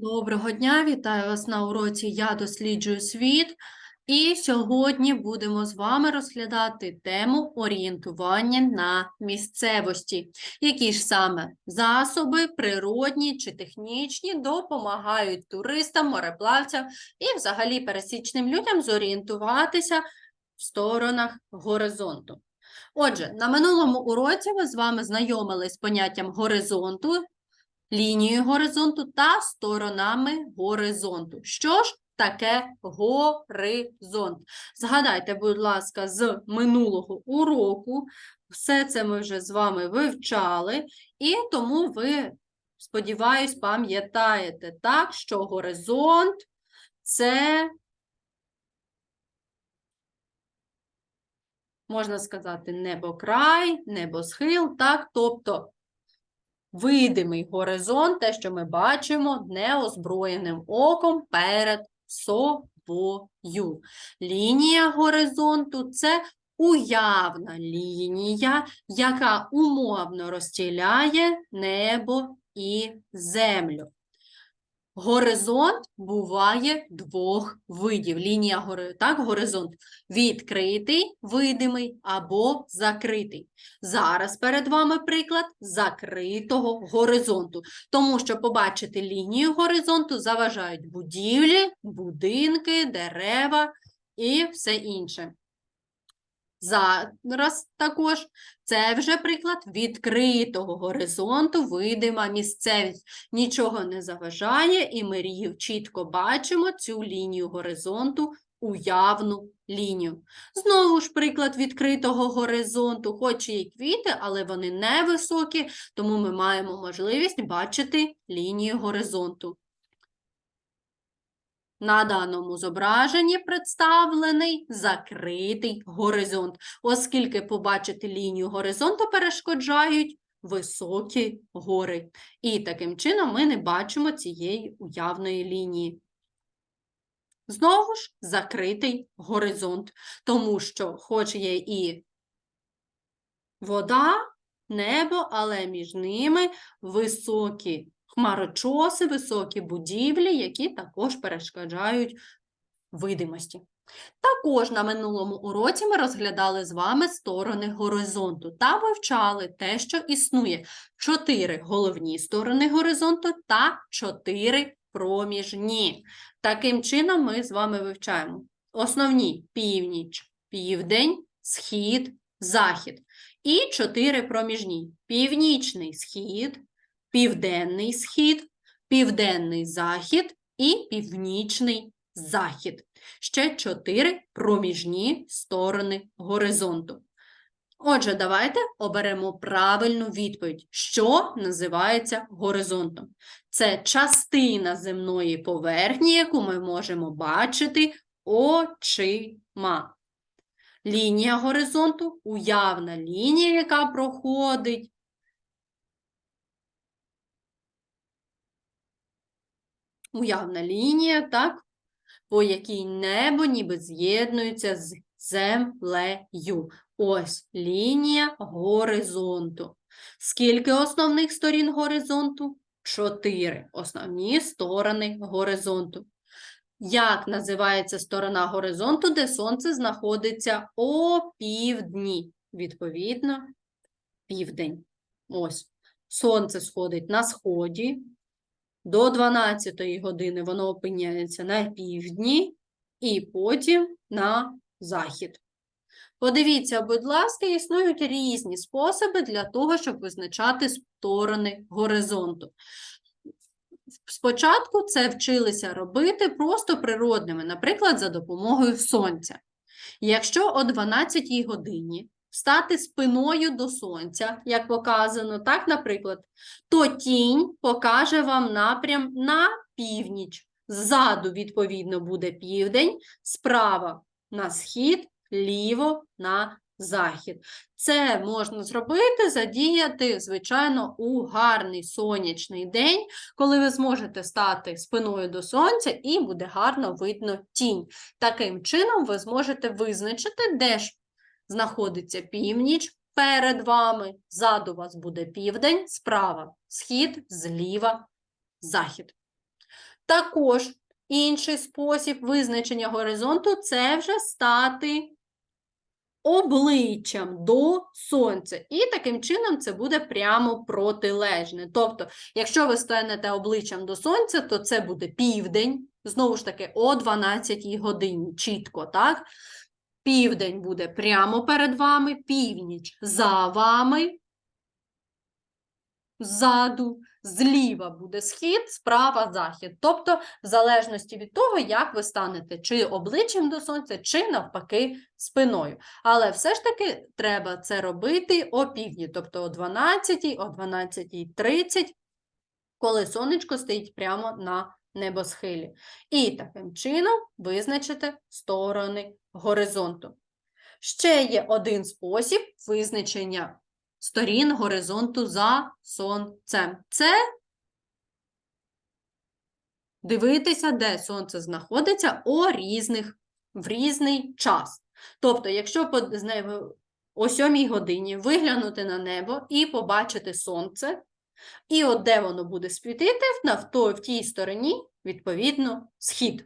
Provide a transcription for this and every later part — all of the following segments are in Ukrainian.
Доброго дня, вітаю вас на уроці Я досліджую світ. І сьогодні будемо з вами розглядати тему орієнтування на місцевості. Які ж саме засоби, природні чи технічні, допомагають туристам, мореплавцям і взагалі пересічним людям зорієнтуватися в сторонах горизонту. Отже, на минулому уроці ми з вами знайомились з поняттям горизонту, лінією горизонту та сторонами горизонту. Що ж таке горизонт? Згадайте, будь ласка, з минулого уроку. Все це ми вже з вами вивчали, і тому ви, сподіваюсь, пам'ятаєте так, що горизонт це, можна сказати, небокрай, небосхил, так, тобто видимий горизонт, те, що ми бачимо неозброєним оком перед собою. Лінія горизонту це уявна лінія, яка умовно розділяє небо і землю. Горизонт буває двох видів. Лінія так, горизонт відкритий, видимий або закритий. Зараз перед вами приклад закритого горизонту, тому що побачити лінію горизонту заважають будівлі, будинки, дерева і все інше. Зараз також це вже приклад відкритого горизонту, видима місцевість. Нічого не заважає, і ми чітко бачимо цю лінію горизонту, уявну лінію. Знову ж приклад відкритого горизонту, хоч і квіти, але вони невисокі, тому ми маємо можливість бачити лінію горизонту. На даному зображенні представлений закритий горизонт, оскільки побачити лінію горизонту перешкоджають високі гори. І таким чином ми не бачимо цієї уявної лінії. Знову ж закритий горизонт, тому що хоч є і вода, небо, але між ними високі хмарочоси, високі будівлі, які також перешкоджають видимості. Також на минулому уроці ми розглядали з вами сторони горизонту та вивчали те, що існує чотири головні сторони горизонту та чотири проміжні. Таким чином ми з вами вивчаємо основні північ, південь, схід, захід. І чотири проміжні: північний схід, південний схід, південний захід і північний захід. Ще чотири проміжні сторони горизонту. Отже, давайте оберемо правильну відповідь, що називається горизонтом. Це частина земної поверхні, яку ми можемо бачити очима. Лінія горизонту уявна лінія, яка проходить уявна лінія, так, по якій небо ніби з'єднується з землею. Ось лінія горизонту. Скільки основних сторін горизонту? Чотири основні сторони горизонту. Як називається сторона горизонту, де сонце знаходиться о півдні? Відповідно, південь. Ось. Сонце сходить на сході, до 12 години воно опиняється на півдні і потім на захід. Подивіться, будь ласка, існують різні способи для того, щоб визначати сторони горизонту. Спочатку це вчилися робити просто природними, наприклад, за допомогою сонця. Якщо о 12 годині стати спиною до сонця, як показано, так, наприклад, то тінь покаже вам напрям на північ. Ззаду, відповідно, буде південь, справа на схід, ліво на захід. Це можна зробити, задіяти, звичайно, у гарний сонячний день, коли ви зможете стати спиною до сонця і буде гарно видно тінь. Таким чином, ви зможете визначити, де ж знаходиться північ перед вами, ззаду вас буде південь, справа схід, зліва захід. Також інший спосіб визначення горизонту це вже стати обличчям до сонця. І таким чином це буде прямо протилежне. Тобто, якщо ви станете обличчям до сонця, то це буде південь, знову ж таки, о 12 годині, чітко, так? Південь буде прямо перед вами, північ за вами, ззаду, зліва буде схід, справа захід. Тобто, в залежності від того, як ви станете чи обличчям до сонця, чи навпаки спиною. Але все ж таки треба це робити о півдні, тобто о 12, о 12.30, коли сонечко стоїть прямо на небосхилі. І таким чином визначити сторони горизонту. Ще є один спосіб визначення сторін горизонту за сонцем. Це дивитися, де сонце знаходиться о різних, в різний час. Тобто, якщо о 7 годині виглянути на небо і побачити сонце, і от де воно буде світити, в тій стороні, відповідно, схід.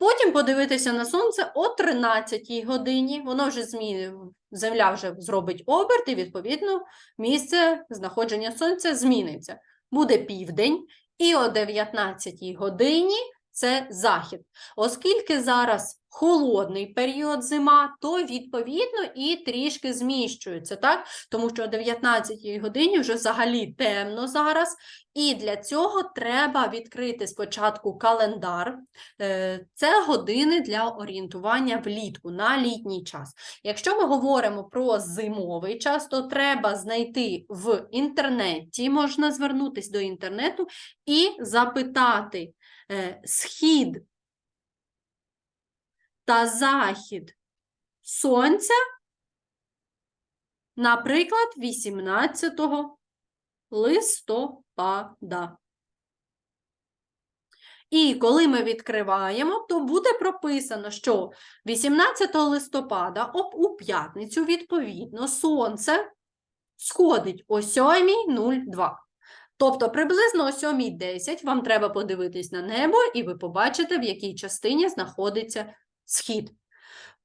Потім подивитися на сонце о 13 годині, воно вже зміни, земля вже зробить оберт, і, відповідно, місце знаходження сонця зміниться. Буде південь, і о 19 годині це захід. Оскільки зараз холодний період зима, то відповідно і трішки зміщується, так? Тому що о 19 годині вже взагалі темно зараз, і для цього треба відкрити спочатку календар. Е, Це години для орієнтування влітку на літній час. Якщо ми говоримо про зимовий час, то треба знайти в інтернеті, можна звернутися до інтернету і запитати схід та захід сонця, наприклад, 18 листопада. І коли ми відкриваємо, то буде прописано, що 18 листопада у п'ятницю, відповідно, сонце сходить о 7.02. Тобто приблизно о 7.10 вам треба подивитись на небо, і ви побачите, в якій частині знаходиться схід.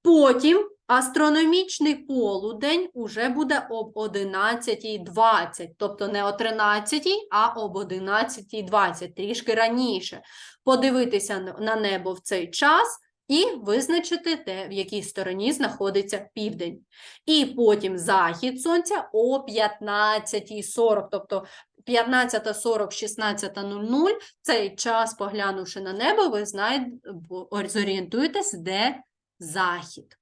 Потім астрономічний полудень уже буде об 11.20, тобто не о 13, а об 11.20, трішки раніше. Подивитися на небо в цей час і визначити, де, в якій стороні знаходиться південь. І потім захід сонця о 15.40, тобто 15.40, 16.00, цей час, поглянувши на небо, ви знай- зорієнтуєтесь, де захід.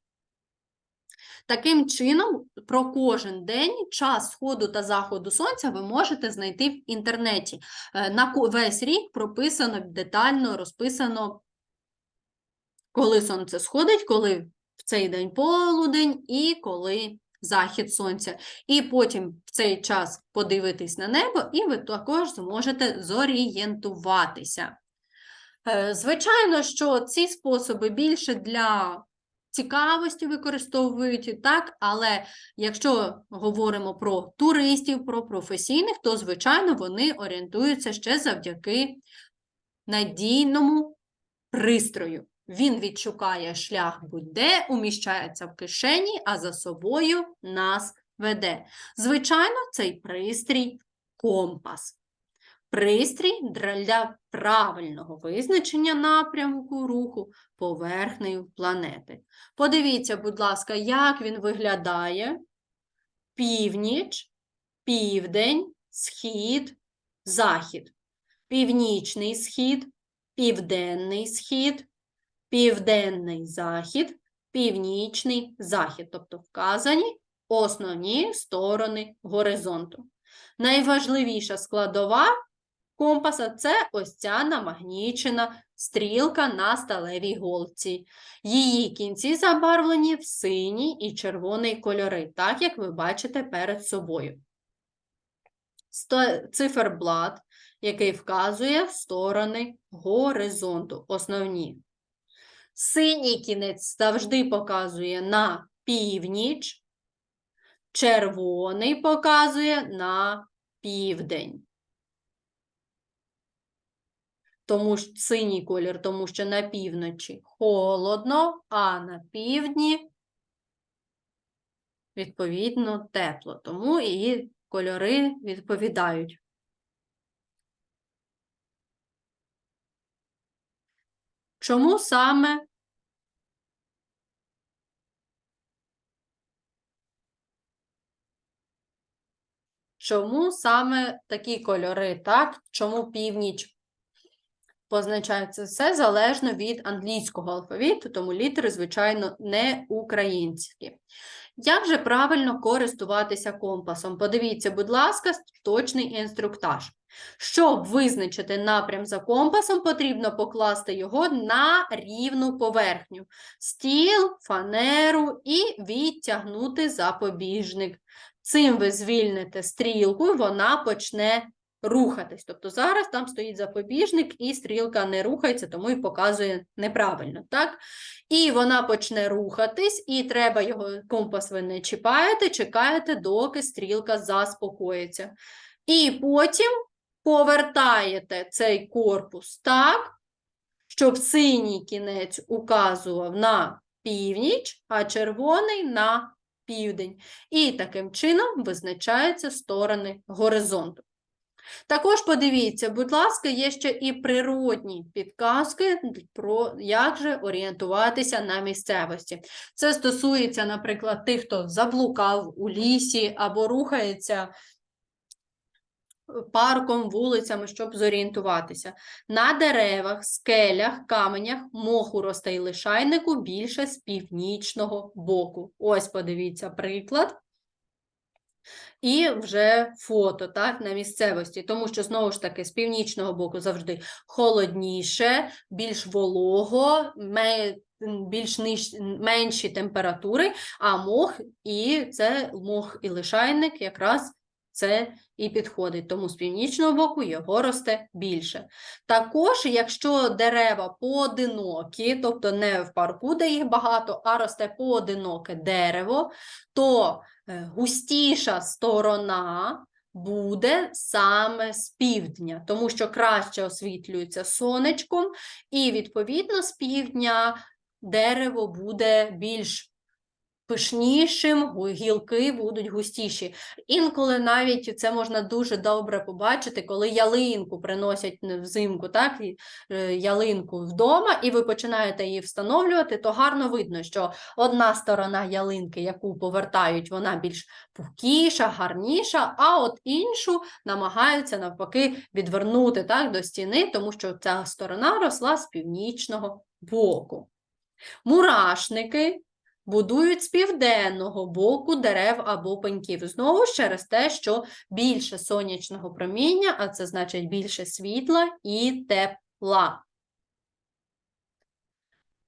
Таким чином, про кожен день час сходу та заходу сонця ви можете знайти в інтернеті. Е, На весь рік прописано детально, розписано, коли сонце сходить, коли в цей день полудень і коли захід сонця. І потім в цей час подивитись на небо, і ви також зможете зорієнтуватися. Е, Звичайно, що ці способи більше для цікавості використовують, так, але якщо говоримо про туристів, про професійних, то, звичайно, вони орієнтуються ще завдяки надійному пристрою. Він відшукає шлях будь-де, уміщається в кишені, а за собою нас веде. Звичайно, цей пристрій компас. Пристрій для правильного визначення напрямку руху поверхнею планети. Подивіться, будь ласка, як він виглядає. Північ, південь, схід, захід. Північний схід, південний схід, південний захід, північний захід. Тобто вказані основні сторони горизонту. Найважливіша складова компаса це ось ця намагнічена стрілка на сталевій голці. Її кінці забарвлені в синій і червоний кольори, так як ви бачите перед собою. Циферблат, який вказує сторони горизонту, основні. Синій кінець завжди показує на північ, червоний показує на південь. тому що синій колір, тому що на півночі холодно, а на півдні відповідно тепло. Тому і кольори відповідають. Чому саме Чому саме такі кольори, так? Чому північ позначається? Все залежно від англійського алфавіту, тому літери, звичайно, не українські. Як же правильно користуватися компасом? Подивіться, будь ласка, точний інструктаж. Щоб визначити напрям за компасом, потрібно покласти його на рівну поверхню, стіл, фанеру і відтягнути запобіжник. Цим ви звільните стрілку, і вона почне рухатись. Тобто зараз там стоїть запобіжник, і стрілка не рухається, тому і показує неправильно. так? І вона почне рухатись, і треба його компас ви не чіпаєте, чекаєте, доки стрілка заспокоїться. І потім повертаєте цей корпус так, щоб синій кінець указував на північ, а червоний на південь. І таким чином визначаються сторони горизонту. Також подивіться, будь ласка, є ще і природні підказки про як же орієнтуватися на місцевості. Це стосується, наприклад, тих, хто заблукав у лісі або рухається парком, вулицями, щоб зорієнтуватися. На деревах, скелях, каменях моху росте й лишайнику більше з північного боку. Ось подивіться приклад. І вже фото так, на місцевості, тому що, знову ж таки, з північного боку завжди холодніше, більш волого, більш ниж... менші температури, а мох і це мох і лишайник якраз це і підходить, тому з північного боку його росте більше. Також, якщо дерева поодинокі, тобто не в парку, де їх багато, а росте поодиноке дерево, то е, густіша сторона буде саме з півдня, тому що краще освітлюється сонечком, і, відповідно, з півдня дерево буде більш пишнішим, гілки будуть густіші. Інколи навіть це можна дуже добре побачити, коли ялинку приносять взимку, так, е, ялинку вдома, і ви починаєте її встановлювати, то гарно видно, що одна сторона ялинки, яку повертають, вона більш пухкіша, гарніша, а от іншу намагаються навпаки відвернути так, до стіни, тому що ця сторона росла з північного боку. Мурашники будують з південного боку дерев або пеньків. Знову ж через те, що більше сонячного проміння, а це значить більше світла і тепла.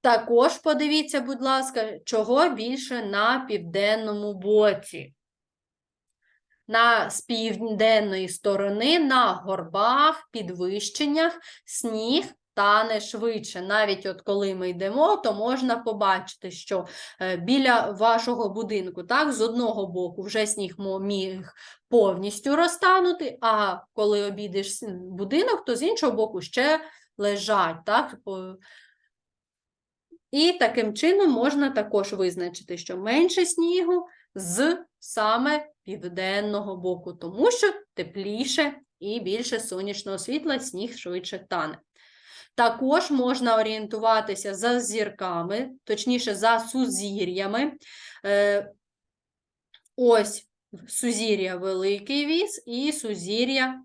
Також подивіться, будь ласка, чого більше на південному боці. На з південної сторони, на горбах, підвищеннях, сніг тане швидше. Навіть от коли ми йдемо, то можна побачити, що е, біля вашого будинку, так, з одного боку, вже сніг міг повністю розтанути, а коли обійдеш будинок, то з іншого боку ще лежать. так, і таким чином можна також визначити, що менше снігу з саме південного боку, тому що тепліше і більше сонячного світла сніг швидше тане. Також можна орієнтуватися за зірками, точніше, за сузір'ями. Е, ось сузір'я великий віз і сузір'я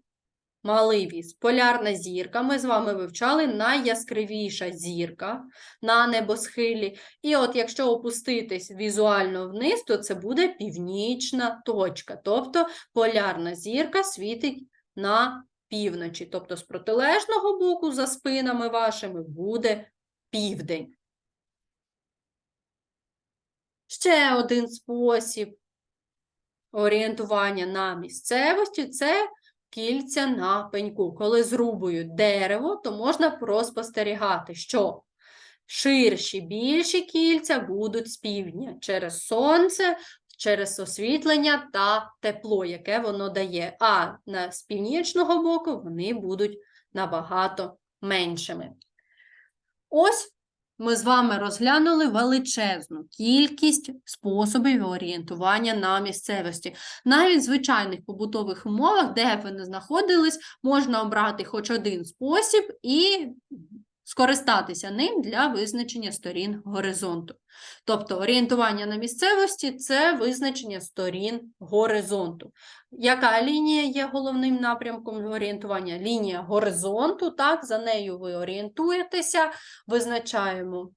малий віз. Полярна зірка. Ми з вами вивчали найяскравіша зірка на небосхилі. І от якщо опуститись візуально вниз, то це буде північна точка. Тобто полярна зірка світить на півночі, тобто з протилежного боку за спинами вашими буде південь. Ще один спосіб орієнтування на місцевості це кільця на пеньку. Коли зрубують дерево, то можна проспостерігати, що ширші більші кільця будуть з півдня через сонце, через освітлення та тепло, яке воно дає. А з північного боку вони будуть набагато меншими. Ось ми з вами розглянули величезну кількість способів орієнтування на місцевості. Навіть в звичайних побутових умовах, де б ви не знаходились, можна обрати хоч один спосіб і скористатися ним для визначення сторін горизонту. Тобто орієнтування на місцевості це визначення сторін горизонту. Яка лінія є головним напрямком орієнтування? Лінія горизонту, так, за нею ви орієнтуєтеся, визначаємо.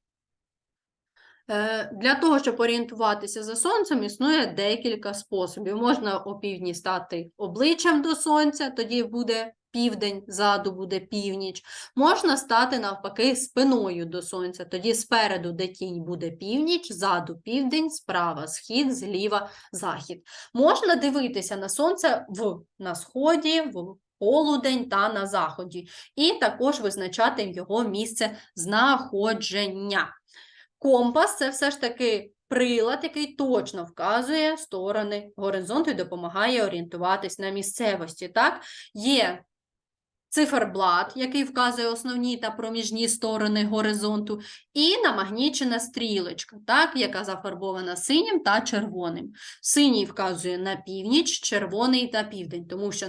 Е, Для того, щоб орієнтуватися за сонцем, існує декілька способів. Можна опівдні стати обличчям до сонця, тоді буде південь, ззаду буде північ. Можна стати навпаки спиною до сонця, тоді спереду, де тінь буде північ, ззаду південь, справа схід, зліва захід. Можна дивитися на сонце в, на сході, в полудень та на заході, і також визначати його місце знаходження. Компас це все ж таки прилад, який точно вказує сторони горизонту і допомагає орієнтуватись на місцевості. Так? Є циферблат, який вказує основні та проміжні сторони горизонту, і намагнічена стрілочка, так, яка зафарбована синім та червоним. Синій вказує на північ, червоний та південь, тому що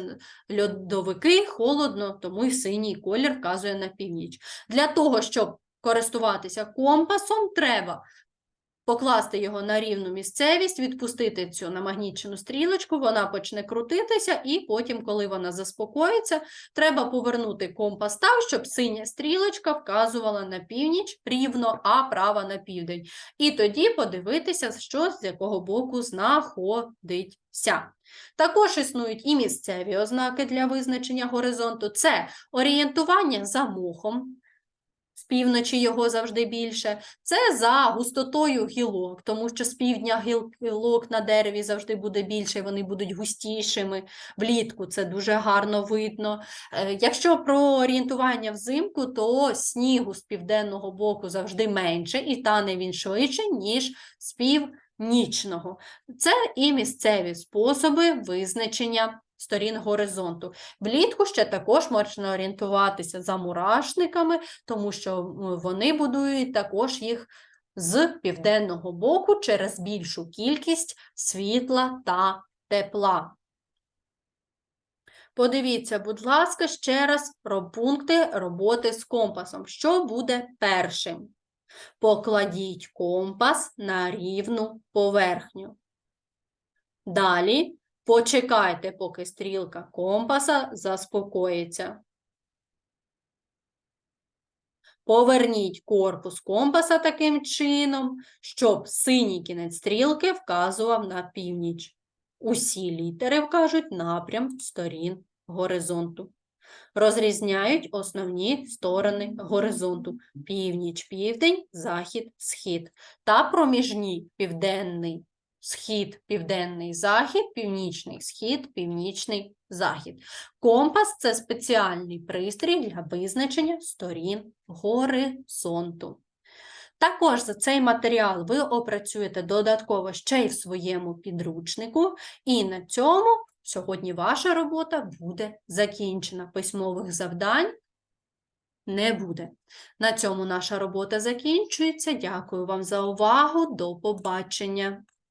льодовики холодно, тому й синій колір вказує на північ. Для того, щоб користуватися компасом, треба покласти його на рівну місцевість, відпустити цю намагнічену стрілочку, вона почне крутитися, і потім, коли вона заспокоїться, треба повернути компас так, щоб синя стрілочка вказувала на північ рівно, а права на південь. І тоді подивитися, що з якого боку знаходиться. Також існують і місцеві ознаки для визначення горизонту. Це орієнтування за мохом, з півночі його завжди більше. Це за густотою гілок, тому що з півдня гілок на дереві завжди буде більше, вони будуть густішими. Влітку це дуже гарно видно. Е, Якщо про орієнтування взимку, то снігу з південного боку завжди менше, і тане він швидше, ніж з північного. Це і місцеві способи визначення сторін горизонту. Влітку ще також можна орієнтуватися за мурашниками, тому що вони будують також їх з південного боку через більшу кількість світла та тепла. Подивіться, будь ласка, ще раз про пункти роботи з компасом. Що буде першим? Покладіть компас на рівну поверхню. Далі почекайте, поки стрілка компаса заспокоїться. Поверніть корпус компаса таким чином, щоб синій кінець стрілки вказував на північ. Усі літери вкажуть напрям сторін горизонту. Розрізняють основні сторони горизонту – північ, південь, захід, схід та проміжні південний схід, південний захід, північний схід, північний захід. Компас це спеціальний пристрій для визначення сторін горизонту. Також за цей матеріал ви опрацюєте додатково ще й в своєму підручнику, і на цьому сьогодні ваша робота буде закінчена. Письмових завдань не буде. На цьому наша робота закінчується. Дякую вам за увагу. До побачення.